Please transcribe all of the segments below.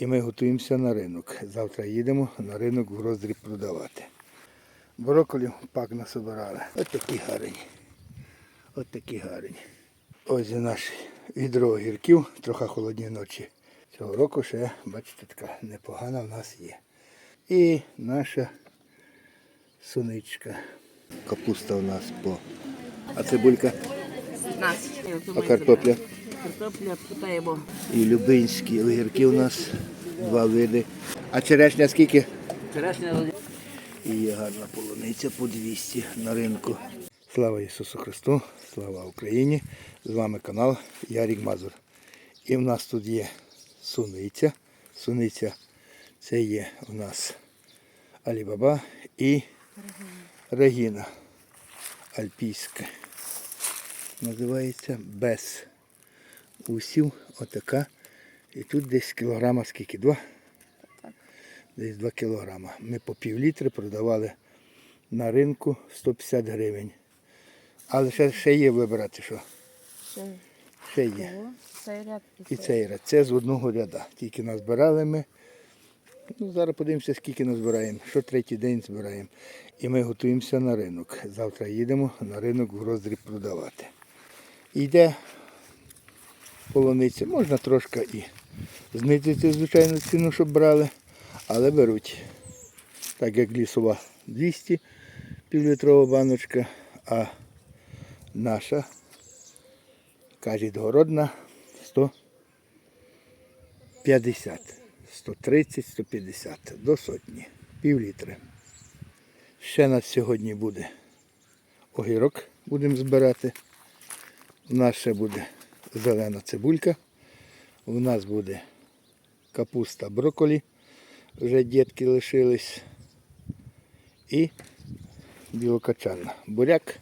І ми готуємося на ринок. Завтра їдемо на ринок в роздріб продавати. Брокколі пак насобирали. Ось такі гарні. Ось такі гарні. Ось наш відро огірків, трохи холодні ночі. Цього року ще, бачите, така непогана в нас є. І наша суничка. Капуста у нас по. А цибулька 15. А картопля? Картопля питаємо. і любинські огірки у нас два види. А черешня скільки? Черешня І є гарна полуниця по 200 на ринку. Слава Ісусу Христу, слава Україні! З вами канал Ярік Мазур. І в нас тут є суниця. Суниця це є у нас Алібаба і Регіна Альпійська. Називається без усів. Отака. І тут десь кілограма скільки? Два? Десь 2 кілограма. Ми по пів літри продавали на ринку 150 гривень. Але ще, ще є вибирати, що Ще ще є. цей ряд І цей ряд. Це з одного ряда. Тільки назбирали ми. Ну, зараз подивимося, скільки назбираємо. Що третій день збираємо. І ми готуємося на ринок. Завтра їдемо на ринок в роздріб продавати. Йде полуниця. Можна трошки і знизити, звичайно, ціну, щоб брали, але беруть. Так як лісова 200 півлітрова баночка, а наша Кажуть, городна 150, 130, 150 до сотні, пів літри. Ще нас сьогодні буде огірок, будемо збирати. У нас ще буде зелена цибулька. У нас буде капуста брокколі, вже дітки лишились. І білокачана. Буряк.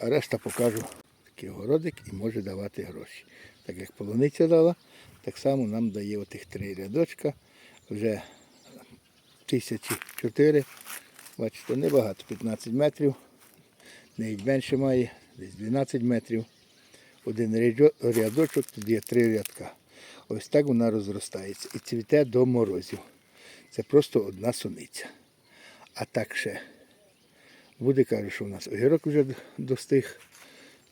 А решта покажу такий городик і може давати гроші. Так як полуниця дала, так само нам дає отих три рядочка. Вже тисячі чотири. Бачите, небагато, 15 метрів. Навіть менше має, десь 12 метрів. Один рядочок, тут є три рядка. Ось так вона розростається і цвіте до морозів. Це просто одна суниця. А так ще буде, каже, що у нас огірок вже достиг.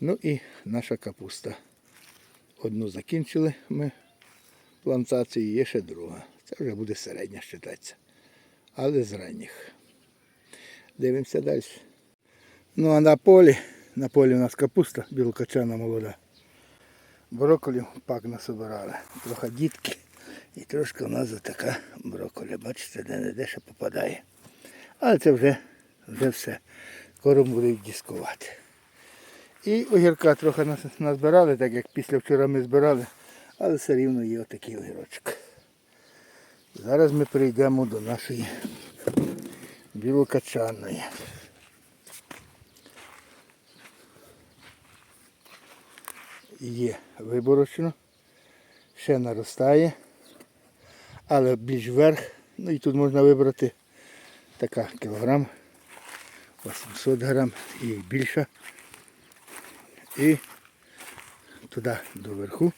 Ну і наша капуста. Одну закінчили ми плантацію, є ще друга. Це вже буде середня вважатися. Але з ранніх. Дивимося далі. Ну а на полі, на полі у нас капуста білокачана молода. Брокколі пак насобирали. Трохи дітки. І трошки у нас така брокколі. Бачите, де не де ще попадає. Але це вже, вже все. Скоро будуть дискувати. І огірка трохи нас- назбирали, так як після вчора ми збирали, але все рівно є отакий огірочок. Зараз ми перейдемо до нашої білокачаної. Є виборочно, ще наростає, але більш вверх, ну і тут можна вибрати така кілограм, 800 грам і більша. І туди до верху.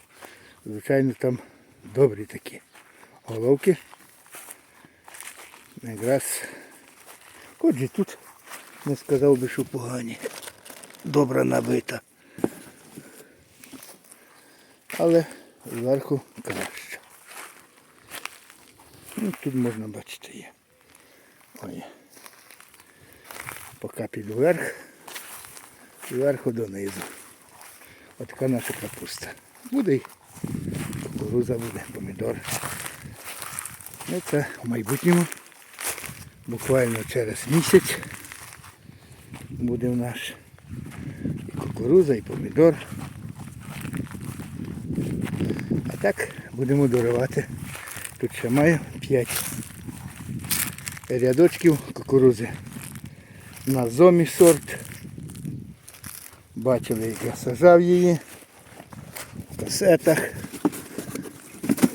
Звичайно, там добрі такі головки. Якраз хоч тут не сказав би, що погані. Добре набита. Але зверху краще. Ну, тут можна бачити є. Ой. Поки піду вверх, зверху донизу. Отака наша капуста. Буде й кукуруза буде, помідор. Ну це в майбутньому. Буквально через місяць буде в нас і кукуруза, і помідор. А так будемо доривати. Тут ще маю 5 рядочків кукурузи. На зомі сорт. Бачили, як я сажав її в касетах.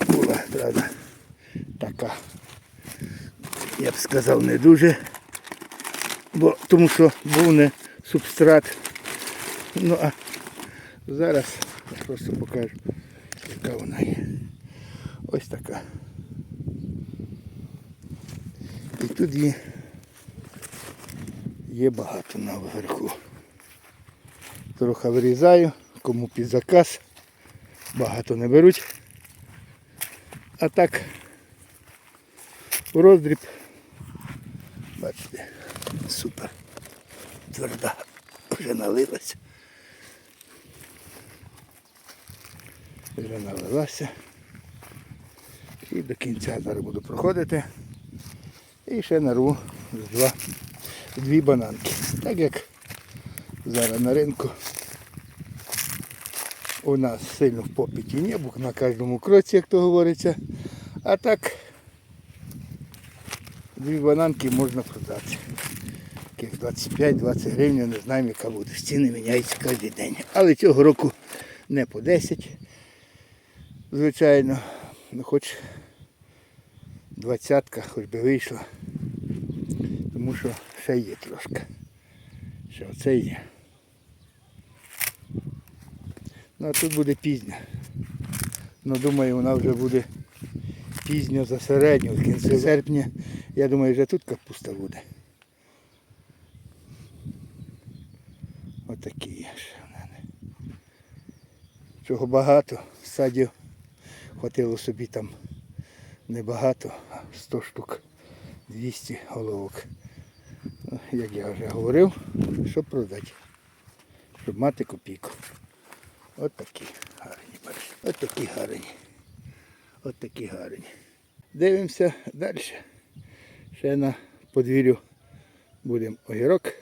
Була, правда, така, я б сказав, не дуже, бо, тому що був не субстрат. Ну а зараз я просто покажу, яка вона є. Ось така. І тут є, є багато наверху. Трохи вирізаю, кому під заказ. Багато не беруть. А так в роздріб. Бачите, супер. Тверда вже налилася. Вже налилася. І до кінця зараз буду проходити. І ще нарву два, дві бананки. Так як зараз на ринку у нас сильно в попиті не, бо на кожному кроці, як то говориться. А так дві бананки можна продати. 25-20 гривень, не знаємо, яка буде. Ціни міняються кожен день. Але цього року не по 10. Звичайно, ну хоч двадцятка, хоч би вийшла. Тому що ще є трошки. Ще оце є. Ну а тут буде пізня. Ну думаю, вона вже буде пізньо за середню, в кінці серпня. Я думаю, вже тут капуста буде. Отакі є ще в мене. Чого багато, садів хватило собі там небагато, а 100 штук, 200 головок. Ну, Як я вже говорив, щоб продати, щоб мати копійку. От такі гарні, бачите. От такі гарні. От такі гарні. Дивимося далі. Ще на подвір'ю будемо огірок,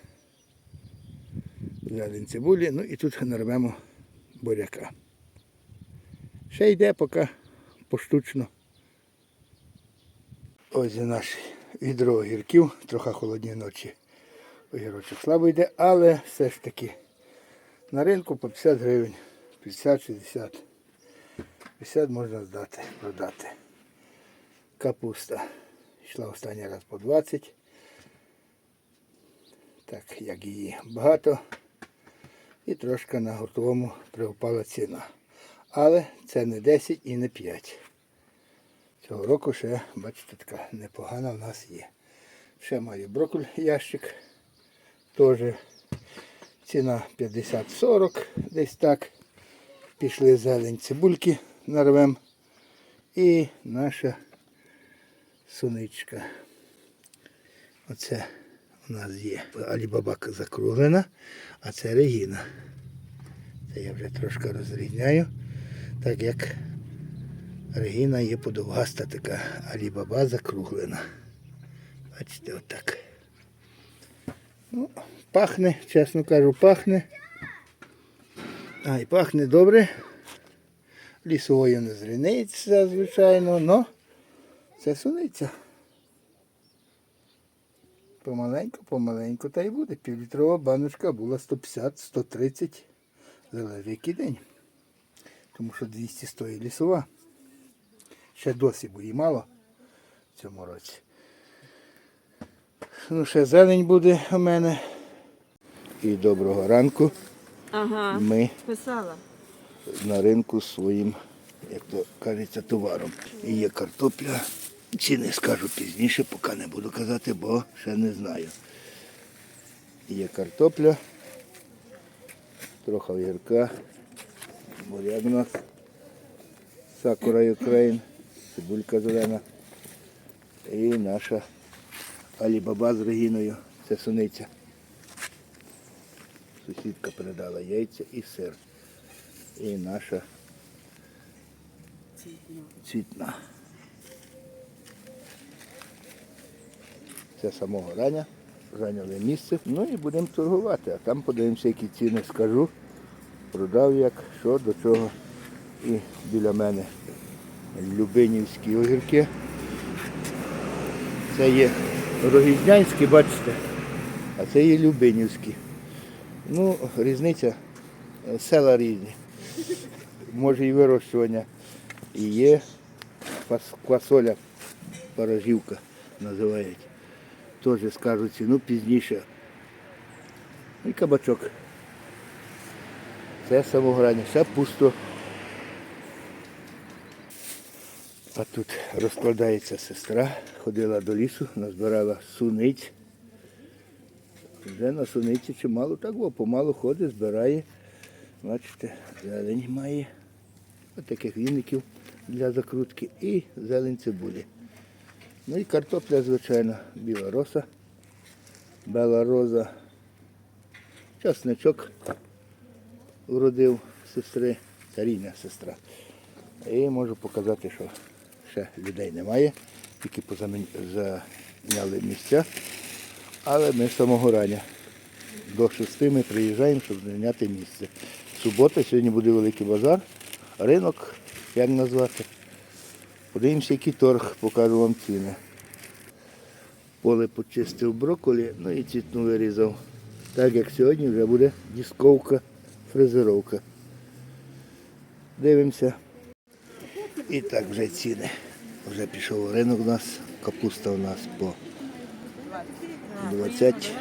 зелень цибулі, ну і тут нарвемо буряка. Ще йде поки поштучно. Ось і наш відро огірків, трохи холодні ночі. Огірочок слабо йде, але все ж таки на ринку по 50 гривень. 50-60. 50 можна здати, продати. Капуста йшла останній раз по 20. Так, як її багато. І трошки на гуртовому приупала ціна. Але це не 10 і не 5. Цього року ще, бачите, така непогана в нас є. Ще маю брокколь ящик. Теж ціна 50-40, десь так. Пішли зелень цибульки нарвем. І наша суничка. Оце у нас є алібабака закруглена, а це регіна. Це я вже трошки розрізняю, так як регіна є подовгаста така, алібаба закруглена. Бачите, отак. Ну, пахне, чесно кажу, пахне. А, і пахне добре. Лісовою не зріниться, звичайно, но це суниця. Помаленьку, помаленьку та й буде. Півлітрова баночка була 150-130 залежить який день. Тому що 200 стоїть лісова. Ще досі буде мало в цьому році. Ну, ще зелень буде у мене. І доброго ранку. Ага. Ми Писала. на ринку з своїм, як то кажеться, товаром. І є картопля. Ціни скажу пізніше, поки не буду казати, бо ще не знаю. Є картопля, трохи огірка, буряк у нас, сакура Україн, цибулька зелена. І наша алібаба з регіною. Це суниця. Сусідка передала яйця і сир. І наша цвітна. Це самого рання. Зайняли місце. Ну і будемо торгувати. А там подивимося, які ціни скажу. Продав як, що, до чого. І біля мене Любинівські огірки. Це є Рогізнянські, бачите, а це є Любинівські. Ну, різниця, е, села різні. Може і вирощування. І є квас- квасоля, порожівка називають. Теж скажу ціну пізніше. І кабачок. Це самограння, все пусто. А тут розкладається сестра, ходила до лісу, назбирала суниць. Вже на суниці чимало так, бо помалу ходить, збирає. Бачите, зелень має. Ось таких віників для закрутки і зелень цибулі. Ну і картопля, звичайно, біла роса, бела роза, часничок вродив сестри, та рідна сестра. І можу показати, що ще людей немає, тільки зайняли місця. Але ми з самого рання. До шести ми приїжджаємо, щоб зайняти місце. Субота, сьогодні буде великий базар, ринок, як назвати. Подивимося, який торг, покажу вам ціни. Поле почистив брокколі, ну і цвітну вирізав. Так як сьогодні вже буде дисковка, фрезеровка. Дивимося. І так вже ціни. Вже пішов ринок у нас, капуста у нас по 20,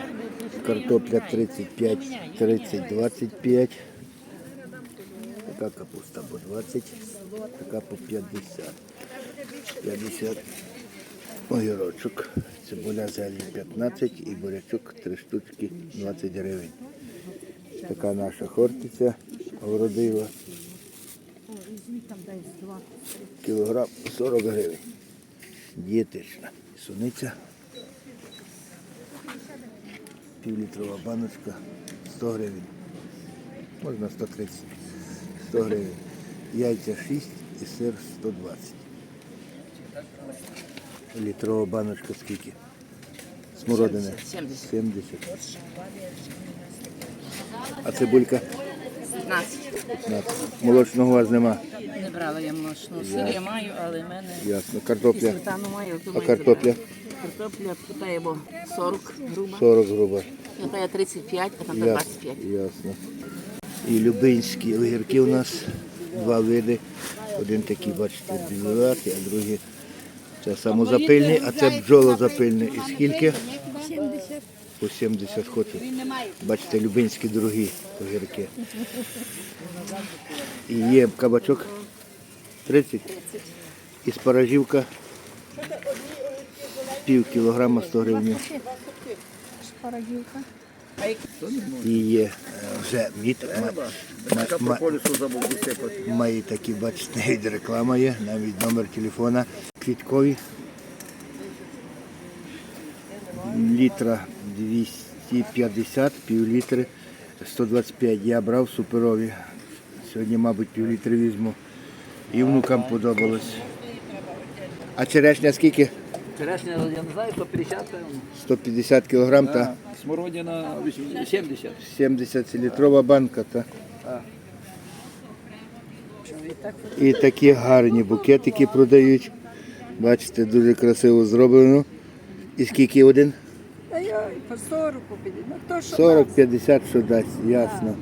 картопля 35, 30, 25. Така капуста по 20, така по 50. 50 огірочок, цибуля зелень 15 і бурячок 3 штучки 20 гривень. Така наша хортиця вродила. Кілограм 40 гривень. Дієтична. Суниця. Півлітрова баночка 100 гривень. Можна 130. 100 гривень. Яйця 6 і сир 120. Літрова баночка скільки? Смородини? 70. 70. А цибулька? 15. 15. Молочного у вас нема. Не брала я молочного. Сир я маю, але в мене Ясно. і Картопля сметану маю. то А маю картопля? забрати. Картопля питаємо 40 груба. 40 грубо. Питає 35, а там Ясно. 25. Ясно. І любинські огірки у нас два види. Один такий, бачите, білуватий, а другий це самозапильний, а це бджолозапильний. І скільки? 70. По 70 хочу. Бачите, любинські дорогі огірки. І є кабачок 30. І спаражівка пів кілограма 100 гривень. І є е, вже мід. ма- ма- ма- Має такі, бачите, реклама є, навіть номер телефона. Квіткові. Літра 250, пів літри, 125 я брав суперові. Сьогодні, мабуть, пів літри візьму. І внукам подобалось. А черешня скільки? Черешня, я не знаю, 150, певно. 150 кг та Смородина 70. 70 літрова банка. Та. І такі гарні букетики продають. Бачите, дуже красиво зроблено. І скільки один? Та я по 40 побіді. Ну то що 40-50, що дасть, ясно.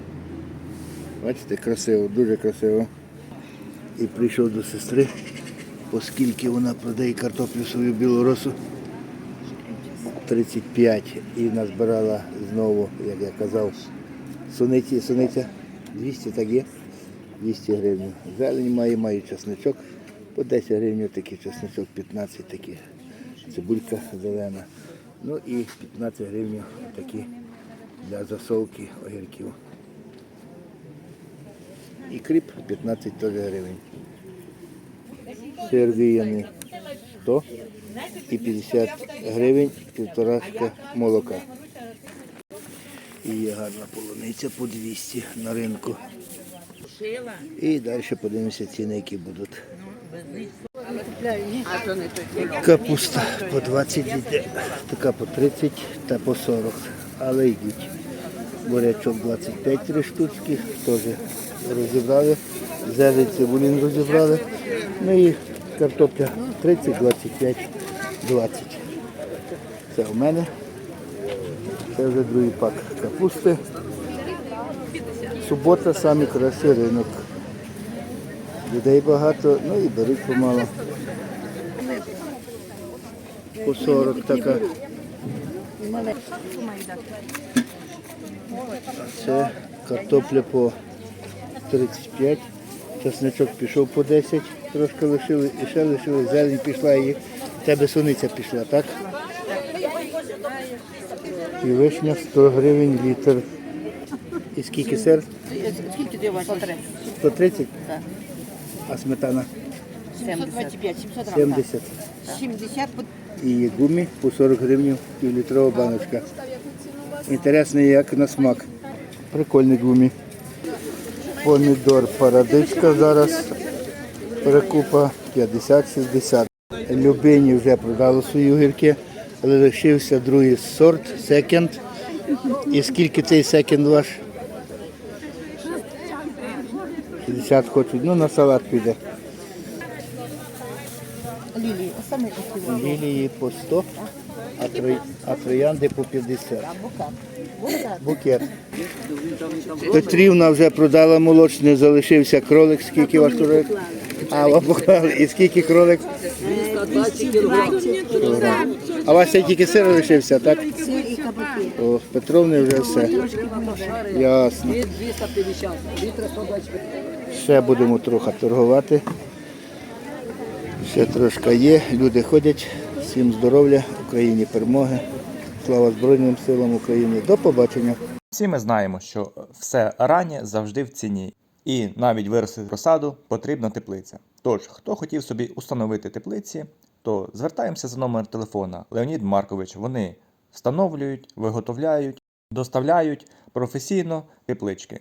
Бачите, красиво, дуже красиво. І прийшов до сестри, оскільки вона продає картоплю свою білоросу. 35 і назбирала знову, як я казав, суниці, суниця 200 так є, 200 гривень. Зелень має, має чесничок, по 10 гривень такий чесничок, 15 такі, цибулька зелена. Ну і 15 гривень такі для засолки огірків. І кріп 15 теж гривень. Сир віяний 100 і 50 гривень півторашка молока. І є гарна полуниця по 200 на ринку. І далі подивимося ціни, які будуть. Капуста по 20 йде, така по 30 та по 40. Але йдуть. Бурячок 25 три штучки, теж розібрали. Зелень цибулін розібрали. Ну і картопля 30, 25, 20. Це у мене. Це вже другий пак капусти. Субота самий кращий ринок. Людей багато, ну і беруть помало. По 40 така. Це картопля по 35, чесничок пішов по 10, трошки лишили, і ще лишили, зелень пішла і в тебе суниця пішла, так? І вишня 100 гривень літр. І скільки сир? Скільки ти бачиш? 130? Так. А сметана 725, 700 грам. 70. 70 І гумі по 40 гривень півлітрова баночка. Інтересний як на смак. Прикольний гумі. Помідор парадичка зараз. Перекупа 50-60. Любині вже продали свої огірки, але лишився другий сорт, секонд. І скільки цей секонд ваш? 60 хочуть, ну на салат піде. лілії, саме. Лілії по 100, а, тро- а троянди по 50. Букат. Букат. Букет. Петрівна вже продала молочне, залишився кролик. Скільки ваш кролик? А, ви. І скільки кролик? 220 кілограм. А у вас ще тільки сир лишився, так? Сир і кабаки. О, Петровни вже все. Ясно. 250, літра 125. Ще будемо трохи торгувати. Ще трошки є. Люди ходять. Всім здоров'я, Україні перемоги. Слава Збройним силам України. До побачення. Всі ми знаємо, що все раннє завжди в ціні, і навіть виростити розсаду потрібна теплиця. Тож, хто хотів собі установити теплиці, то звертаємося за номер телефона Леонід Маркович. Вони встановлюють, виготовляють, доставляють професійно теплички,